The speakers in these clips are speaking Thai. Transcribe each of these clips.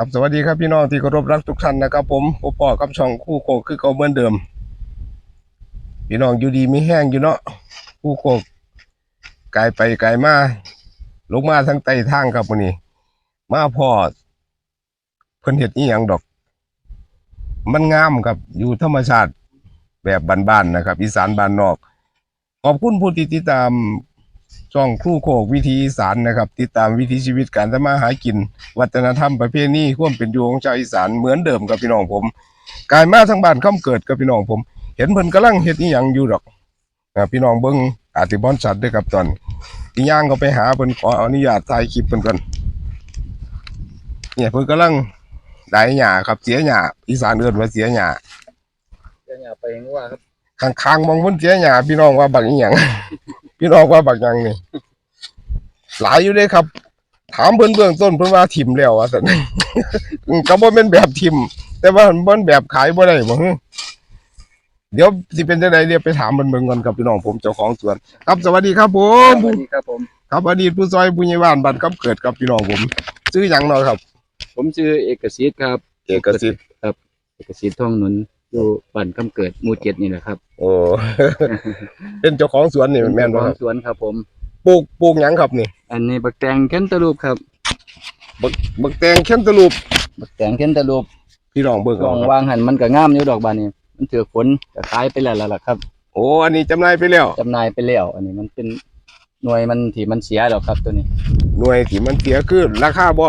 ครับสวัสดีครับพี่น้องที่เคารพรักทุกท่านนะครับ ผมโอปอกับช่องคู่โคกคือเก่าเหมือนเดิม พี่น้องอยู่ดีไมีแห้งอยู่เนาะคู่โคกไกลไปไกลมาลงมาทั้งใต้ทางครับวันนี้ มาพอเพิ่นเฮ็ดอีหยังดอก มันงามครับอยู่ธรรมชาติแบบบ้านๆนะครับ อีสานบ้านนอก ขอบคุณผู้ติดตาม ช่องครู่โคกวิธีอีสานนะครับ ติดตามวิถีชีวิตการทำมาหากิน วัฒนธรรมประเพณีความเป็นอยู่ของชาวอีสานเหมือนเดิมกับพี่น้องผมกายมาทางบ้านค่ำเกิดกับพี่น้องผม เห็นเพิ่นกำลังเฮ็ดอีหยังอยู่ดอกอ่าพี่น้องเบิ่งอาติบอนชัดเด้วยครับตอนอีย่างก็ไปหาเพิ่นขออนุญาตถ่ายคลิปเพิ่นก่อนเนี่ยเพิ่นกำลังได้หญ้าครับเสียหญ้าอีสานเอิ้นว่าเสียหญ้าจะอย่าไปว่าครับข้างๆมองเพิ่นเสียหญ้าพี่น้องว่าบักอีหยัง พี่น้องว่าบักหยังนี่หลายอยู่เด้ครับ ถามเพิ่นเบื้องต้นเพิ่นว่าทิมแล้วว่าซั่นอืมก็บ่แม่นแบบทิม แต่ว่ามันแบบขายบ่ได้บ่ฮึเดี๋ยวสิเป็นจังไดเดี๋ยวไปถามเพิ่นเบิ่งก่อนครับพี่น้องผมเจ้าของสวน ครับสวัสดีครับผสมวัสดีครับผม ครับอดีตผู้ซอยผู้ใหญ่บ้านบ้านกับเกิดครับพี่น้องผมชื่อหยังเนาะครับ ผมชื่อเอกสิทธิ์ครับ เอกสิทธิ์ครับ เอกสิทธิ์ท่องหนุน อยู่บ้านกำเกิดหมู่เจ็ดนี่แหละครับโอ้ เป็นเจ้าของสวนนี่แม่นบ่ขคอรังบสวนครับผม ปลูกปลูกหยังครับนี่ อันนี้บักแตงเคนตาลูปครับบักบักแตงเข้มตะลูปบักแตงเคนตาลูปพี่น้องเบิ่งลเอาองครับวางหันมันก็งามอยู่ดอกบานนี้มันถือฝนก็ขายไปแล้วล่ะครับโอ้อันนี้จำหน่ายไปแล้ว จำหน่ายไปแล้ว อันนี้มันเป็นหน่วยมันที่มันเสียแล้วครับตัวนี้หน่วยที่มันเสียคือราคาบ่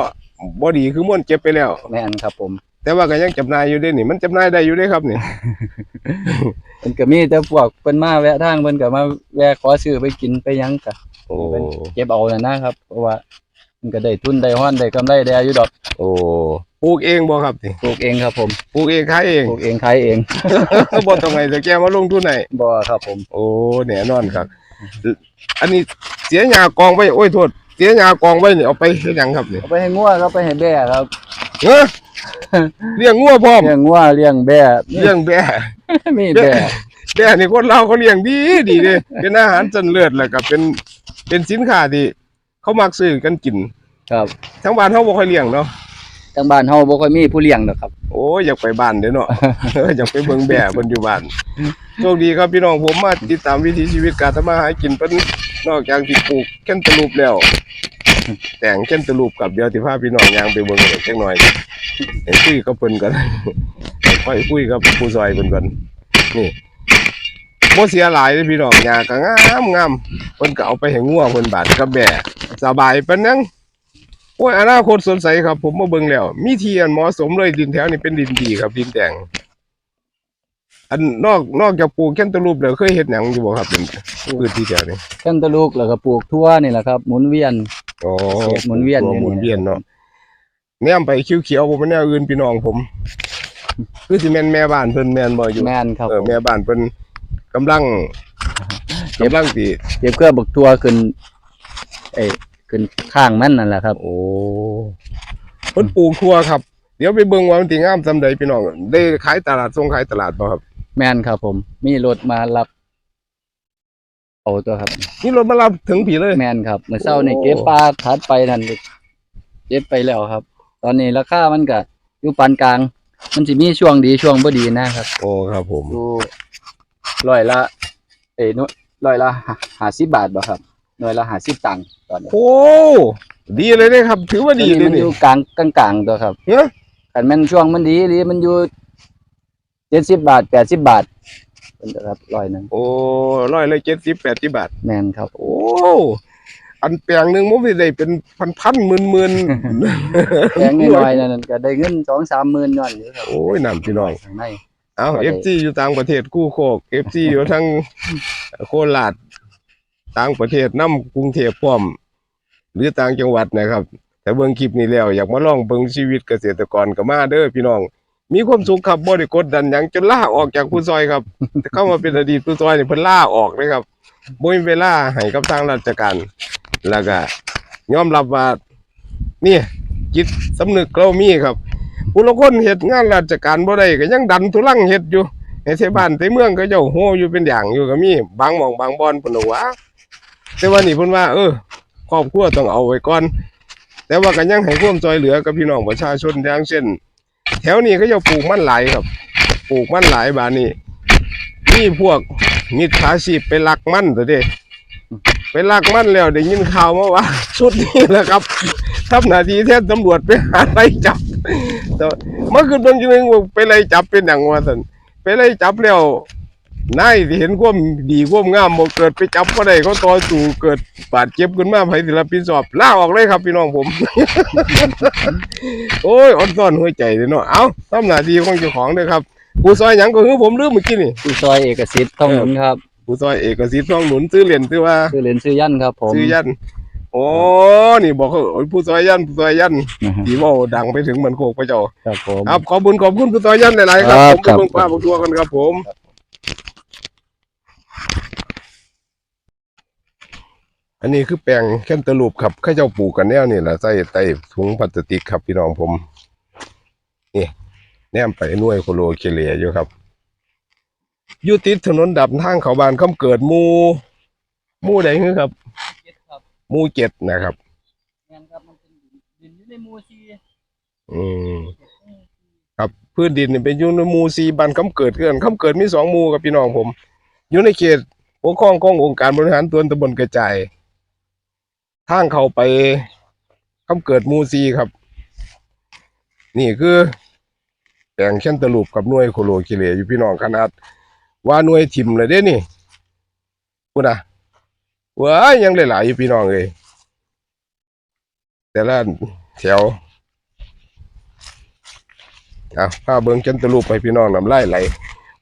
บ่ดีคือม่วนเก็บไปแล้วแม่นครับผม แต่ว่าก็ยังจำหน่ายอยู่เด้นี่ มันจำหน่ายได้อยู่เด้ครับนี่ มันก็มีแต่พวกเพิ่นมาแวะทางเพิ่นก็มาแวะขอซื้อไปกินไปหยังก็โอ้เพิ่นเก็บเอาน่ะนะครับ เพราะว่ามันก็ได้ทุนได้ฮ้อนได้กำไรได้อยู่ดอกโอ้ปลูกเองบ่ครับนี่ปลูกเองครับผมปลูกเองขายเอง ปลูกเองขายเองบ่ต้องให้แต่แกมาลงทุนให้บ่ครับผม โอ้แน่นอนครับ อันนี้เสียหญ้ากองไว้โอ้ยโทษเสียหญ้ากองไว้นี่เอาไปเฮ็ดหยังครับนี่เอาไปให้งัวครับไปให้แบ่ครับ เอ้อเลี้ยงงัวพร้อมเลี้ยงงัวเลี้ยงแบ่เลี้ยงแบะมีแบ่แบะนี่คนเราวเขาเลี้ยงดีดีเด้เป็นอาหารจันเลือดแล้วก็เป็นเป็นสินค้าที่เขามักซื้อกันกิน ครับทั้งบ้านเฮาบ่ค่อยเลี้ยงเนาะทางบ้านเฮาบ่ค่อยมีผู้เลี้ยงดอกครับ โอ้ยอยากไปบ้านเด้อเนาะ อยากไปเบิ่งแบะเพิ่นอยู่บ้านโชคดีครับพี่น้องผมมาติดตามวิถีชีวิตการทำมาหากินเพิ่นนอกจากที่ปลูกแคนตาลูปแล้ว แต่งแคนตาลูปกับเดียวสิพาพี่น้องย่างไปเบิ่งจักน่อยเห็นคุยกับเพิ่นก่อนค่อยคุยกับผู้ซอยเพิ่นก่อนนี่บ่เสียหลายเลยพี่น้องหญ้าก็งามงามเพิ่นก็เอาไปให้งัวเพิ่นบาดกับแบะสบายปานนังโอ้ยอนาคตสดใสครับ ผมมาเบิ่งแล้ว มีที่อันเหมาะสมเลยดินแถวนี้เป็นดินดีครับดินแดงอันนอกนอกจากปลูกแคนตาลูปแล้วเคยเฮ็ดหยังอยู่บ่ครับเป็นพื้นที่แถวนี้แคนตาลูกแล้วก็ปลูกทั่วนี่แหละครับ หมุนเวียน อ๋อเขตหมุนเวียนตัวอยู่นี่หมุนเวียนเนาะแนมไปเขียวๆบ่แม่นแนวอื่นพี่น้องผมคือสิแม่นแม่บ้านเพิ่นแม่นบ่อยู่แม่นครับเออผมแม่บ้านเพิ่นกำลังกำลังสิเก็บเครือบักทั่วขึ้นเอ้ยขึ้นข้างมันนั่นแหละครับ โอ้เพิ่นปลูกทั่วครับ เดี๋ยวไปเบิ่งว่ามันสิงามซำใดพี่น้องได้ขายตลาดส่งขายตลาดบ่ครับ แม่นครับผม มีรถมารับ เอาตัวครับ นี่รถมารับถึงผีเลย แม่นครับเมื่อเช้านี่โอ้เก็บปลาถัดไปนั่นเก็บไปแล้วครับ ตอนนี้ราคามันก็อยู่ปานกลาง มันสิมีช่วงดีช่วงบ่ดีนะครับโอ้ครับผมอยู่ร้อยละ เอ้ยหน่วยร้อยละห้าสิบบาทบ่ครับหน่วยละห้าสิบตังค์ตอนนี้โอ้ดีเลยเนี่ยครับ ถือว่าดีตอนเลนี้ยมันนี่อยู่กลางกลางกลางๆตัวครับเนาะคันแม่นช่วงมันดีหรือมันอยู่เจ็ดสิบบาทแปดสิบบาท เป็นตัวครับร้อยหนึงโอ้ร้อยเลยเจ็ดสิบแปดสิบบาท แม่นครับ โอ้ อันแปลงหนึ่งมันไม่ได้เป็นพันพันๆหมื่นหมื่นแพงน้อยๆนั่นก็ได้เงินสองสามหมื่นย้อนอยู่ครับโอ้ยน้ำพี่น้อง ข้างใน เอาก็ได้เอฟซีอยู่ต่างประเทศกู้โคกเอฟซีอยู่ทั้งโคราชต่างประเทศน้ำกรุงเทพพร้อม หรือต่างจังหวัดนะครับ แต่เบิ่งคลิปนี้แล้ว อยากมาลองเบิ่งชีวิตเกษตรกรก็มาเด้อพี่น้อง มีความสุขครับบ่ได้กดดันหยังจนล่าออกจากผู้ซอยครับ เข้ามาเป็นอดีตผู้ซอยเนี่ยเพิ่นล่าออกเลยครับบ่มีเวลาให้กับทางราชการแล้วก็ยอมรับว่านี่จิตสำนึกเรามีครับ ผู้ละคนเฮ็ดงานราชการบ่ได้ก็ยังดันทุลังเฮ็ดอยู่ให้เทบ้านเทเมืองก็เจ้าโหอยู่เป็นอย่างอยู่ก็มีบางหม่องบางบอนเพิ่นว่าแต่ว่านี่เพิ่นว่า เออครอบครัวต้องเอาไว้ก่อน แต่ว่าก็ยังให้ความช่วยเหลือกับพี่น้องประชาชนอย่างเช่น แถวนี้เขาจะปลูกมันหลายครับ ปลูกมันหลายบานนี้นี่พวกมิจฉาชีพไปลักมันตัวเด้ไปลักมันแล้วได้ยินข่าวมาว่าชุดนี้แหละครับทำหนาทีแทนตำรวจไปหาไล่จับเมื่อคืนเพิ่งจะนึงไปไล่จับเป็นอย่างว่าสันไปไล่จับแล้ว นายที่เห็นความดีความงามบ่เกิดไปจับก็ได้เขาต่อสู้เกิดบาดเจ็บขึ้นมาไผสิรับผิดชอบลาออกเลยครับพี่น้องผม โอ้ยอ่อนซ่อนหัวใจเลยเนาะเอาทำหน้าที่ของเจ้าของเด้อครับผู้ซอยหยังก็คือผมลืมเมื่อกี้นี่ผู้ซอยเอกสิทธิ์ทองหนุนครับผู้ซอยเอกสิทธิ์ทองหนุนซื้อเหรียญซื้อว่าชื่อเล่นชื่อยันครับ ผมซื้อยันโอ้นี่บอกเขาโอ้ยผู้ซอยยันผู้ซอยยันนะฮะที่เว่าดังไปถึงเหมือนโคกพระเจ้าครับผมครับขอบคุณขอบคุณผู้ซอยยันหลายๆครับคผรับมไปเบิ่งป้าเบิ่งทัวกันครับผม อันนี้คือแปลงแคนตาลูปครับเข้าเจ้าปลูกกันแนวนี่แหละใส่ใต้ถุงพลาสติกครับพี่น้องผม นี่แนมไปหน่วยโคโลเคเลียอยู่ครับอยู่ติดถนนดับทางเขาบานคำเกิดหมูหมูใดคือครับหมูเจ็ดนะครับดินอยู่ในมูซีอืมครับพื้นดินนี่เป็นอยู่ในหมูซีบันคำเกิดเกินคำเกิดมีสองหมูกับพี่น้องผม อยู่ในเขตปกครองขององค์การบริหารส่วนตำบลกระจาย ทางเข้าไปคำเกิดมูซีครับ นี่คือแปลงเช่นตะลูปกับหน่วยโคโลคิเลอยู่พี่น้องขนาด ว่าหน่วยทิมเลยเด้นี่พูดนะว้ายยังหลายๆอยู่พี่น้องเลยแต่ละแถวอะผ้าเบิ้งเช่นตะลูปไปพี่น้องน้ำลายไหล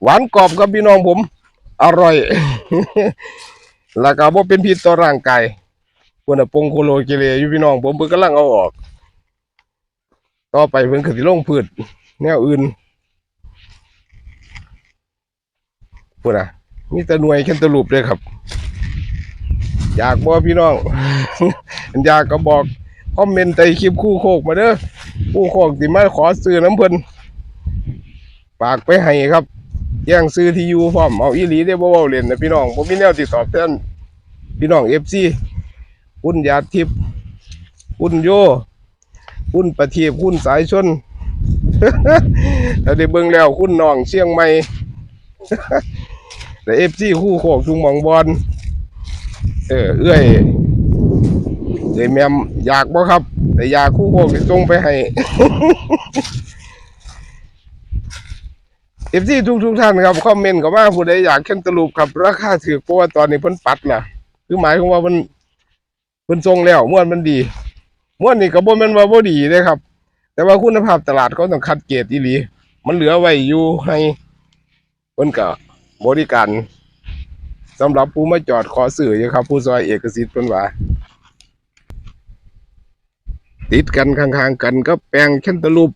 หวานกรอบกับพี่น้องผม อร่อย แล้วก็บ่เป็นพิษต่อร่างกาย พวกน่ะปงโคโลกิเลอยู่พี่น้อง ผมเพิ่นกำลังเอาออก ต่อไปเพิ่นก็สิลงพืชแนวอื่นพุ่นน่ะมีแต่หน่วยแคนตลูปเลยครับ อยากบ่พี่น้อง อยากก็บอกคอมเมนต์ใต้คลิปคู่โคกมาเด้อคู่โคกสิมาขอซื้อน้ำเพิ่นฝากไปให้ครับแย่งซื้อที่อยู่พร้อมเอาอีหลีได้บ่เว้าเล่นนะพี่น้องบ่มีแนวติดต่อแทนพี่น้อง FC คุณยาทิพย์คุณโย คุณประทีปคุณสายชนถ้าได้เบิ่งแล้วคุณน้องเชียงใหม่แต่ FC คู่โคกทุงมองบอลเออเอื้อยเอ้ยแมมอยากบ่ครับ แต่อยากคู่โคกสิส่งไปให้เอฟซีทุกทุกท่านครับคอมเมนต์ก็ว่าผู้ใดอยากเข้มตลุปครับ ราคาถือเพราะว่าตอนนี้เพิ่นปัดล่ะ คือหมายความว่าเพิ่น เพิ่นทรงแล้วม้วนมันดีม้วนนี่ก็บ่แม่นว่าบ่ดีเด้ครับ แต่ว่าคุณภาพตลาดเขาต้องคัดเกรดอีหลี มันเหลือไว้อยู่ให้เพิ่นก็บริการสำหรับผู้มาจอดขอซื้ออยู่ครับ ผู้ซอยเอกสิทธิ์เพิ่นว่าติดกันข้างๆกันก็แปลงเข้มตะลุป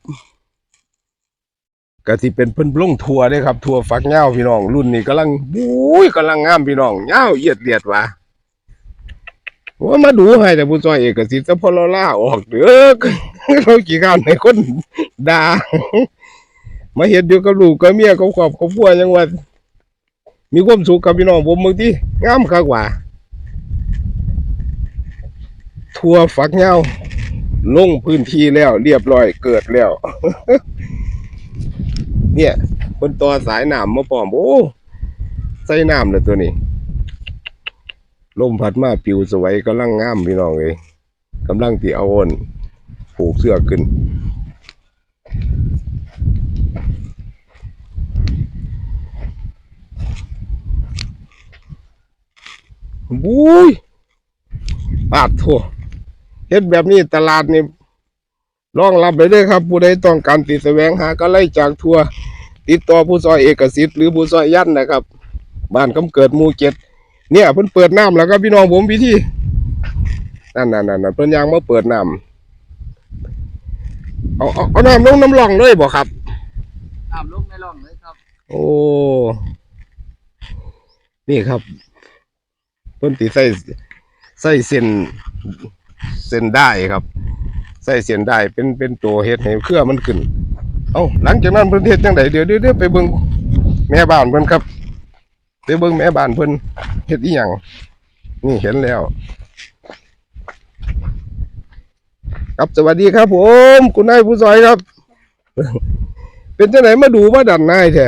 ก็ที่เป็นเพิ่นลงทัวร์เด้ครับทัวร์ฝักเหย้าพี่น้อง รุ่นนี้กำลังบุ้ยกำลังงามพี่น้องเหย้าเอียดเลียดว่ะ ว่ามาดูให้แต่ผู้ซอยเอกสิทธิ์ซะพอเราล่าออกเด้อเรากี่ข้านในคนด่ามาเฮ็ดอยู่กับลูกกับเมียกับครอบครัวยังว่ามีความสุขกับพี่น้องผมบางทีงามคักว่า ทัวร์ฝักเหย้าลงพื้นที่แล้ว เรียบร้อยเกิดแล้ว เนี่ยบนตัวสายหน้ำมาปอมโอ้ใส่น้ำเลยตัวนี้ ลมพัดมาปิวสวยกำลังงามพี่น้องเลยกำลังตีเอาอ้นผูกเสื้อขึ้น บุ้ยปาดทั่วเฮ็ดแบบนี้ตลาดนี่รองรับไปเลยครับ ผู้ใดต้องการติดแสวงหาก็ไล่จากทัวร์ติดต่อผู้ซอยเอกสิทธิ์หรือผู้ซอยยันนะครับ บ้านกำเกิดมูเจ็ด เนี่ยเพิ่นเปิดน้ำแล้วก็พี่น้องผมพิธีนั่นนั่นนั่นนั่นเพิ่นยางมาเปิดน้ำเอาเอาเอาน้ำลงน้ำร่องเลยบ่ครับน้ำลงในร่องเลยครับ โอ้นี่ครับเพิ่นติใส่ใส่เส้นเส้นได้ครับใส่เส้นได้เป็นเป็นตัวเฮ็ดให้เครือมันขึ้น เอ้าหลังจากนั้นเพิ่นเฮ็ดจังไดเดี๋ยวเดี๋ยวเดี๋ยวไปเบิ่งแม่บ้านเพิ่นครับ ไปเบิ่งแม่บ้านเพิ่นเฮ็ดอีหยังนี่เห็นแล้ว ครับสวัสดีครับ ผม คุณนายผู้ซอยครับ เป็นจังไหนมาดูว่าดันนายแท้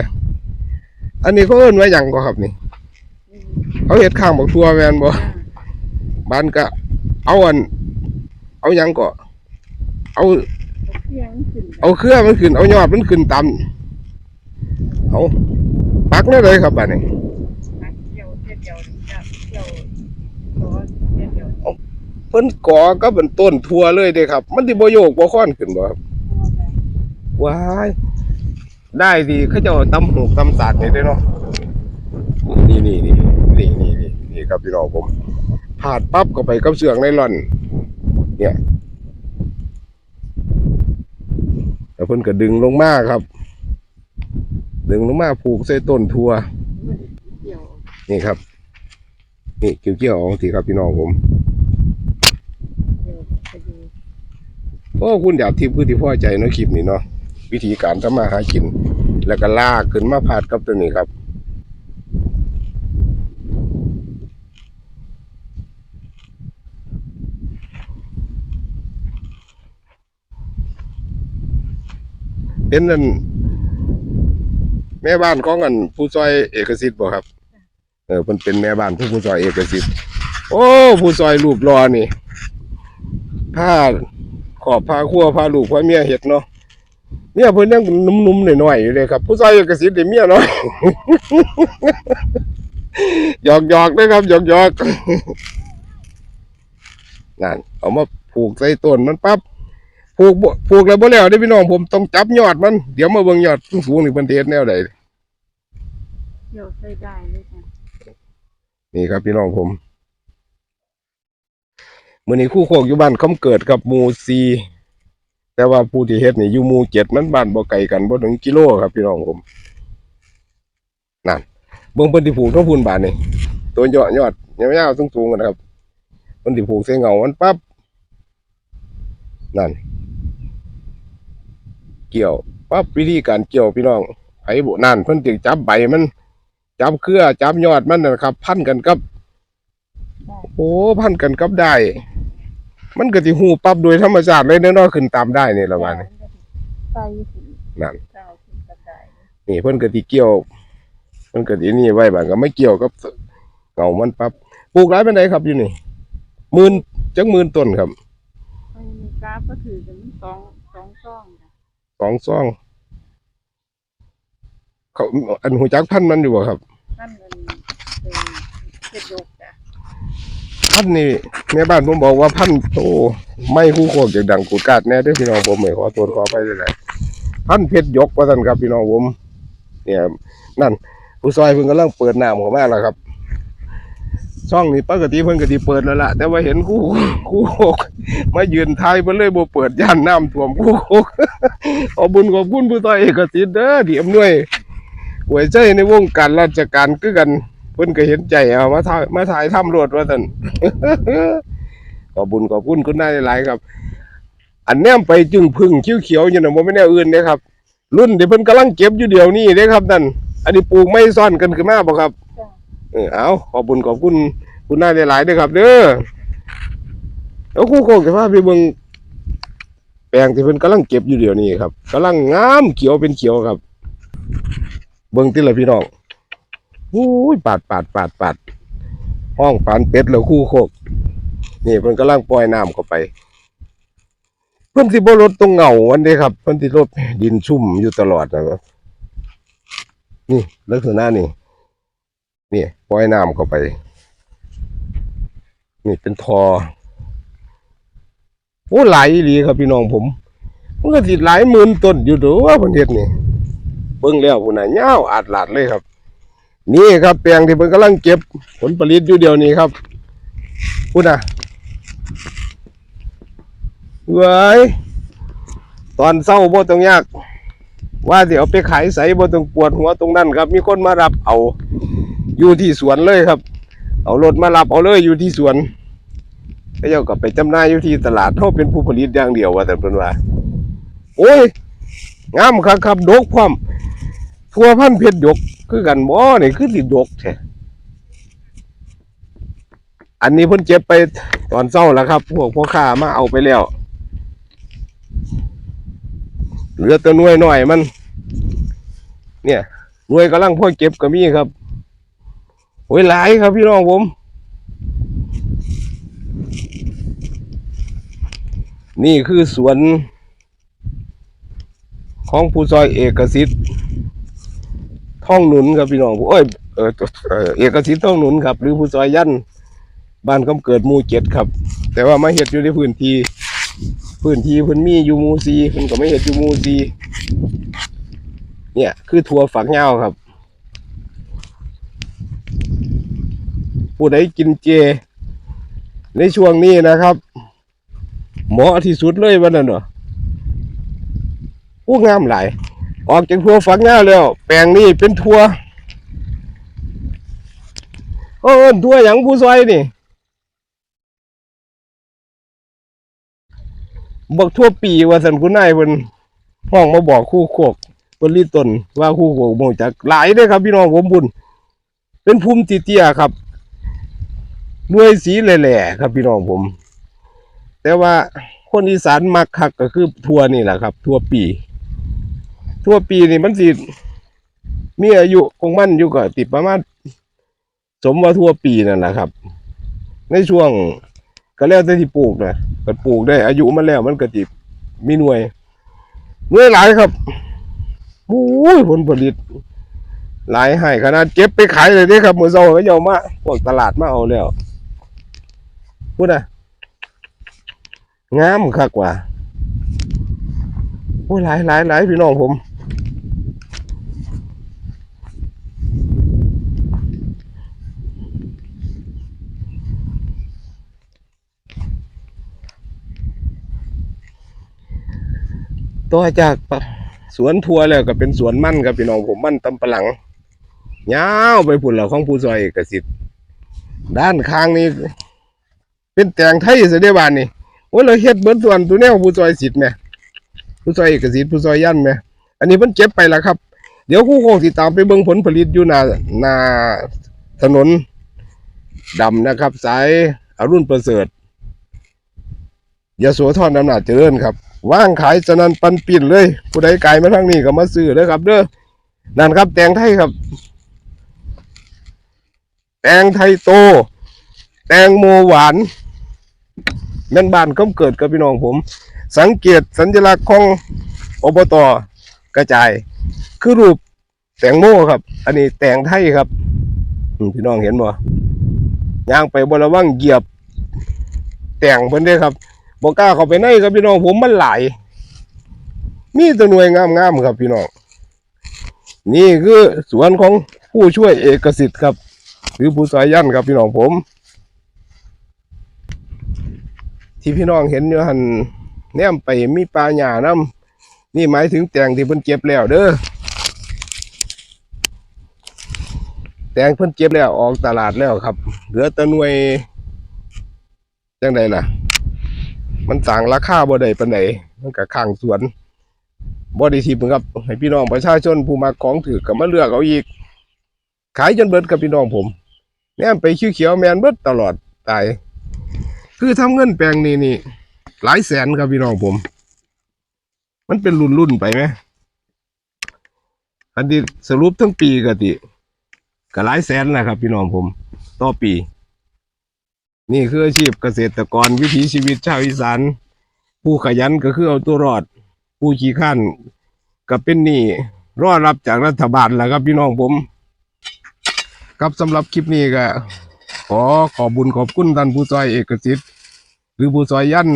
อันนี้เขาเอิ้นว่าหยังก็ครับนี่ เขาเฮ็ดข้างบอกทัวแมนบ่บ้านก็เอาอัน เอาหยังก็ เอาเสียงขึ้นเอาเครื่องมันขึ้น เอายอดมันขึ้นตามเอาปักได้เลยครับบ้านนี้กเกี่ยวเที่ยวเดียวจะเกี่ยวตัวเที่ยวเดียว เพิ่นก่อก็เป็นต้นทัวเลยเด้ครับ มันสิบ่โยกบ่ค้อนขึ้นบ่ครับว้ายได้ดีเขาเจะตำหูกตำสากนี่ด้เนาะนี่นี่นี่นี่นี่นี่นี่ครับพี่น้องผมผาดปั๊บก็ไปกับเสืองไนลอน เนี่ยแล้วเพิ่นก็ดึงลงมาครับ ดึงลงมาผูกใส่ต้นทัวเกี่ยวนี่ครับ นี่เกี่ยวๆเอาทีครับพี่น้องผม เกี่ยวไปดู โอ้คุณอยากทิพย์คือที่พ่อใจเนาะคลิปนี้เนาะวิธีการทำมาหากิน แล้วก็ลากขึ้นมาผาดกับตัวนี้ครับเป็นนั่นแม่บ้านของอันผู้ซอยเอกสิทธิ์บ่ครับ เออมันเป็นแม่บ้านผู้ผู้ซอยเอกสิทธิ์โอ้ ผู้ซอยรูปรอนี่ผ้า ขอบพาครัวพาลูกพาเมียเห็ดเนาะเมียเพิ่นยังนุ่มๆหน่อยๆอยู่เลยครับ ผู้ชายกระสิทธิ์ได้เมียน้อยหยอกหยอกๆนะครับหยอกหยอกๆนั่นเอามาผูกใส่ต้นมันปั๊บผูกบ่ผูกแล้วบ่แล้วเด้อพี่น้องผมต้องจับยอดมัน เดี๋ยวมาเบิ่งยอดสูงๆนี่เพิ่นสิเฮ็ดแนวใดเกี่ยวใส่ได้เลยค่ะนี่ครับพี่น้องผม มื้อนี้คู่โคกอยู่บ้านคำเกิดกับหมู่ซีแต่ว่าผู้ที่เฮ็ดนี่อยู่หมู่เจ็ดมันบ้านบ่ไกลกันบ่ถึงกิโลครับพี่น้องผมนั่นเบิ่งเพิ่นสิผูกทั้งพูนบาดนี่ตัวยอดยอดยาวๆสูงๆกันะครับเพิ่นสิผูกใส่เงามันปั๊บนั่น เกี่ยวปั๊บวิธีการเกี่ยวพี่น้องไผบ่นั่นเพิ่นจึงจับใบมัน จับเครือจับยอดมันนะครับ พันกันกับ โอ้พันกันกับได้ มันก็สิหูปรับโดยธรรมชาติเลยเนาะขึ้นตามได้นี่ละวันนี้ใส่ถึงนั่นเจ้าถึงกระจายนี่เพิ่นก็สิเกี่ยวเพิ่นก็สินี่ไว้บางก็ไม่เกี่ยวกับเงามันปั๊บปลูกหลายปานใดครับอยู่นี่หมื่นจักหมื่นต้นครับไอ้มีกราฟก็ถือกันสองสองช่องค่ะสองซองเขาอันหูจักพันธุ์มันอยู่บ่ครับนั่นเงินเป็นเจ็ดยกจ้ะ พันนี่แม่บ้านผมบอกว่าพันโอ้ไม่คู่โคกจากดังกูดกาดแน่ด้อพี่น้องผมไม่ขอโทษขอไปเลยพันเพชรยกว่าซั่นครับพี่น้องผม เนี่ย นั่น ผู้ซอยเพิ่นกำลังเปิดน้ำเข้ามาแล้วครับช่องนี้ปกติเพิ่นก็สิเปิดแล้วล่ะ แต่ว่าเห็นคู่คู่โคกมายืนทายเพิ่นเลยบ่เปิดย่านน้ำท่วมคู่โคกขอบุญขอบคุณผู้ซอยเอกสิทธิ์เด้อที่อำนวยหวยใจในวงการราชการคือกัน เพิ่นก็เห็นใจเอามาถ่ายมาถ่ายทำรวดว่าซั่นขอบุญขอบคุณคุณนายหลายๆครับ อันแนมไปจึงพึ่งเขียวๆอยู่น่ะบ่แม่นแนวอื่นเด้ครับ รุ่นที่เพิ่นกำลังเก็บอยู่เดี๋ยวนี้เด้ครับนั่นอันนี้ปลูกไม่ซ่อนกันขึ้นมาบ่ครับจ้ะเออเอาขอบคุญขอบคุณคุณนายหลายๆเด้อครับ เด้อแล้วครู่โคกจะพาไปเบิ่งแปลงที่เพิ่นกำลังเก็บอยู่เดี๋ยวนี้ครับกำลังงามเขียวเป็นเขียวครับ เบิ่งติละพี่น้อง อู้ยปาดปาดปาดปาดห้องปานเป็ดแล้วคู่โคก นี่เพิ่นกำลังปล่อยน้ำเข้าไป เพิ่นสิบ่ลดตรงเหงาวันนี้ครับ เพิ่นสิลดดินชุ่มอยู่ตลอดนะครับนี่ลักษณะนี่นี่ปล่อยน้ำเข้าไป นี่เป็นทอโอ้ไหลหลีครับพี่น้องผมมันก็สิหลายหมื่นต้นอยู่ด้ว่าเพิ่นเฮ็ดนี่เบิ่งแล้วพุ่นน่ะยาวอาดลาดเลยครับ นี่ครับแปลงที่เพิ่นกำลังเก็บผลผลิตอยู่เดียวนี้ครับพุ่นะเว้ยตอนเศร้าโบต้องยาก ว่าสิเอาไปขายใสโบต้องปวดหัวตรงนั้นครับ มีคนมารับเอาอยู่ที่สวนเลยครับ เอารถมารับเอาเลยอยู่ที่สวนก็เจ้าก็ไปจำหน่ายอยู่ที่ตลาดเฮาเป็นผู้ผลิตอย่างเดียวว่าแต่เพิ่นว่า โอ้ยงามครับครับดกพร้อม ทัวพันเพชรดกคือกันบ่นี่คือสิดกแท้อันนี้เพิ่นเก็บไปตอนเช้าแล้วครับ พวกพ่อค้ามาเอาไปแล้วเหลือแต่หน่วยหน่อยมัน เนี่ยน่วยกำลังพ่อเก็บก็มีครับโอ้ยหลายครับพี่น้องผมนี่คือสวน ของผู้ซอยเอกสิทธิ์ ท่องหนุนครับพี่น้องผมเอ้ยเออเออเอกสิทธิ์ท่องหนุนครับ หรือผู้ซอยยันบ้านกำเกิดมูเจ็ดครับ แต่ว่ามาเห็ดอยู่ในพื้นที่พื้นที่พิ่นมีอยู่มูซีพิ่นก็ไม่เห็ดอยู่มูซีเนี่ย คือทัวฝักเหย้าครับผู้ใดกินเจ ในช่วงนี้นะครับเหมาะที่สุดเลยวันนั้นเนาะอู้งามหลาย ออกจากทัวฝักหย้าแล้ว แปลงนี้เป็นทัวเออทัวอย่างผู้ซอยนี่บอกทั่วปีว่าสันคุณนายเพิ่นห้องมาบอกคู่โคกเพิ่นรีตนว่าคู่โคกโมจักหลายเด้ครับ พี่น้องผมบุญเป็นภูมิเตี้ยครับหน่วยสีแหล่ๆครับพี่น้องผม แต่ว่าคนอีสานมักคักก็คือทัวนี่แหละครับ ทัวปี ทั่วปีนี่มันสิมีอายุของมั่นอยู่ก็ติดประมาณสมว่าทั่วปีนั่นแหละครับ ในช่วงก็แล้วแต่ที่ปลูกนะก็ปลูกได้อายุมันแล้วมันก็จิมีหน่วยหน่วยหลายครับโอ้ยผลผลิต หลายให้ขนาดเก็บไปขายเลยเด้ครับมือเช้าก็ยอมมาพวกตลาดมาเอาแล้วพูดนะงามคักว่าโอ้ยหลายหลายหลายพี่น้องผม ต่อจากสวนทัวแล้วก็เป็นสวนมั่นครับพี่น้องผมมั่นตำปะหลังยาวไปพุ่นเหล่าของผู้ซอยเอกสิทธิ์ด้านข้างนี้ เป็นแตงไทยเสด็บานนี่โอ้ยเราเฮ็ดเบิดส่วนตัวแนวผู้ซอยสิทธิ์แหม่ผู้ซอยเอกสิทธิ์ผู้ซอยยันแหม่อันนี้เพิ่นเก็บไปแล้วครับ เดี๋ยวคู่โคงติดตามไปเบิ่งผลผลิตอยู่หน้าหน้าถนนดำนะครับ สายอรุณประเสริฐยโสธรอำนาจเจริญครับ ว่างขายสนันปันปิ่นเลย ผู้ใดไกลมาทางนี้ก็มาซื้อเลยครับ เด้อนั่นครับ แตงไทยครับ แตงไทยโต แตงโมหวานแม่นบ้านก็เกิดกับพี่น้องผม สังเกตสัญลักษณ์ของอบตกระจาย คือรูปแตงโมครับ อันนี้แตงไทยครับพี่น้องเห็นบ่ย่างไปบระวังเหยียบแตงเพิ่นเด้ครับ บอกกล้าเข้าไปในครับพี่น้องผมมันหลายมีแตัวหน่วยงามๆครับพี่น้องนี่คือสวนของผู้ช่วยเอกสิทธิ์ครับหรือผู้สายยันครับพี่น้องผม ที่พี่น้องเห็นอยู่หันแนมไปมีปลาหญ้าน้ำนี่หมายถึงแตงที่เพิ่นเก็บแล้วเด้อแตงเพิ่นเก็บแล้วออกตลาดแล้วครับ เหลือแต่หน่วยจังใดล่ะ มันสั่งราคาบ่ได้ปานใดมันก็ข้างสวนบ่ได้ทิพย์ครับ ให้พี่น้องประชาชนผู้มาของถือก็มาเลือกเอาอีก ขายจนเบิดกับพี่น้องผมแนมไปเขียวแมนเบิดตลอดตาย คือทำเงินแปลงนี้นี่หลายแสนครับพี่น้องผม มันเป็นรุ่นๆไปไหมอันที่สรุปทั้งปีกติก็หลายแสนนะครับพี่น้องผม ต่อปี นี่คืออาชีพเกษตรกรวิถีชีวิตชาวอีสานผู้ขยันก็คือเอาตัวรอด ผู้ขี้ข้านก็เป็นหนี้รอรับจากรัฐบาลแหละครับพี่น้องผม ครับสำหรับคลิปนี้ก็ขอขอบุญขอบคุณท่านผู้ซอยเอกสิทธิ์หรือผู้ซอยยัน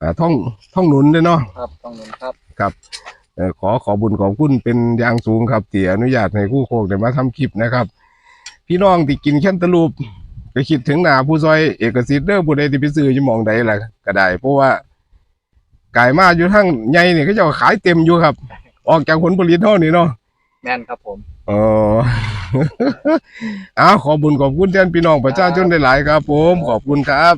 อ่าท่องท่องหนุนด้วยเนาะครับต้องนุ่นครับ ครับเอ่อขอขอบุญขอบคุณเป็นอย่างสูงครับที่อนุญาตให้คู่โคกได้มาทำคลิปนะครับ พี่น้องที่กินแคนตาลูป ก็คิดถึงหนาผู้ซอยเอกสิทธิ์เด้อผู้ใดที่ไปซื้ออยู่หมองใดล่ะก็ได้ เพราะว่าไก่มาอยู่ทั้งใหญ่นี่ก็จะขายเต็มอยู่ครับ ออกจากผลผลิตเท่านี้เนาะแม่นครับผมอ๋อเอาขอบุญขอบคุณแทนพี่น้องประชาชนได้หลายๆครับ ผมขอบคุณครับ